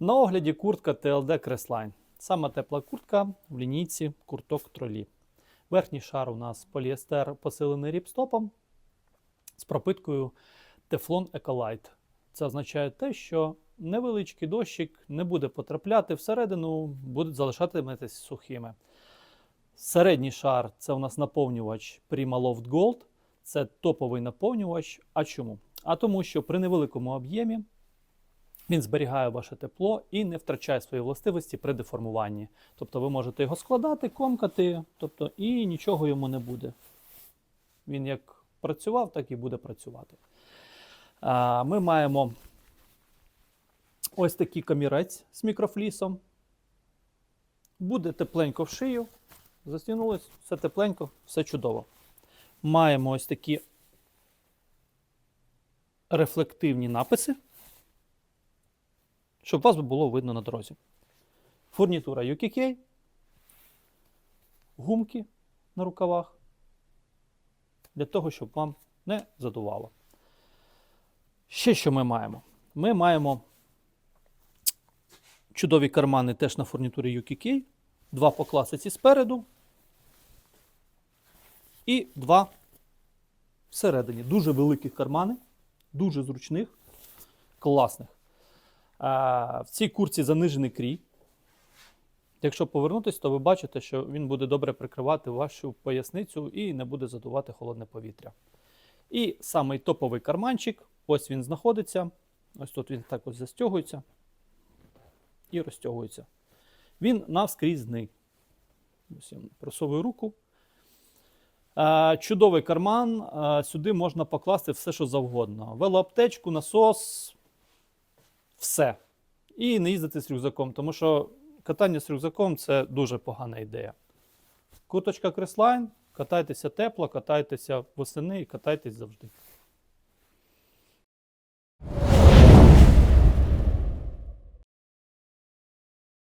На огляді куртка TLD Crestline. Сама тепла куртка в лінійці курток тролі. Верхній шар у нас поліестер посилений ріпстопом з пропиткою Teflon Ecolite. Це означає те, що невеличкий дощик не буде потрапляти всередину, будуть залишатиметься сухими. Середній шар це у нас наповнювач Prima Loft Gold. Це топовий наповнювач. А чому? А тому, що при невеликому об'ємі він зберігає ваше тепло і не втрачає свої властивості при деформуванні. Тобто ви можете його складати, комкати, тобто, і нічого йому не буде. Він як працював, так і буде працювати. А, Ми маємо ось такий камірець з мікрофлісом. Буде тепленько в шию. Застягнулось, все тепленько, все чудово. Маємо ось такі рефлективні написи, щоб вас було видно на дорозі. Фурнітура UKK, гумки на рукавах, для того, щоб вам не задувало. Ще що ми маємо? Ми маємо чудові кармани теж на фурнітурі UKK, два по класиці спереду і два всередині. Дуже великих кармани, дуже зручних, класних. В цій курці занижений крій. Якщо повернутися, то ви бачите, що він буде добре прикривати вашу поясницю і не буде задувати холодне повітря. І самий топовий карманчик, ось він знаходиться. Ось тут він так ось застягується і розтягується. Він навскрізний. Ось я просовую руку. Чудовий карман. Сюди можна покласти все, що завгодно. Велоаптечку, насос, все. І не їздити з рюкзаком, тому що катання з рюкзаком це дуже погана ідея. Куточка Креслайн, катайтеся тепло, катайтеся восени і катайтесь завжди.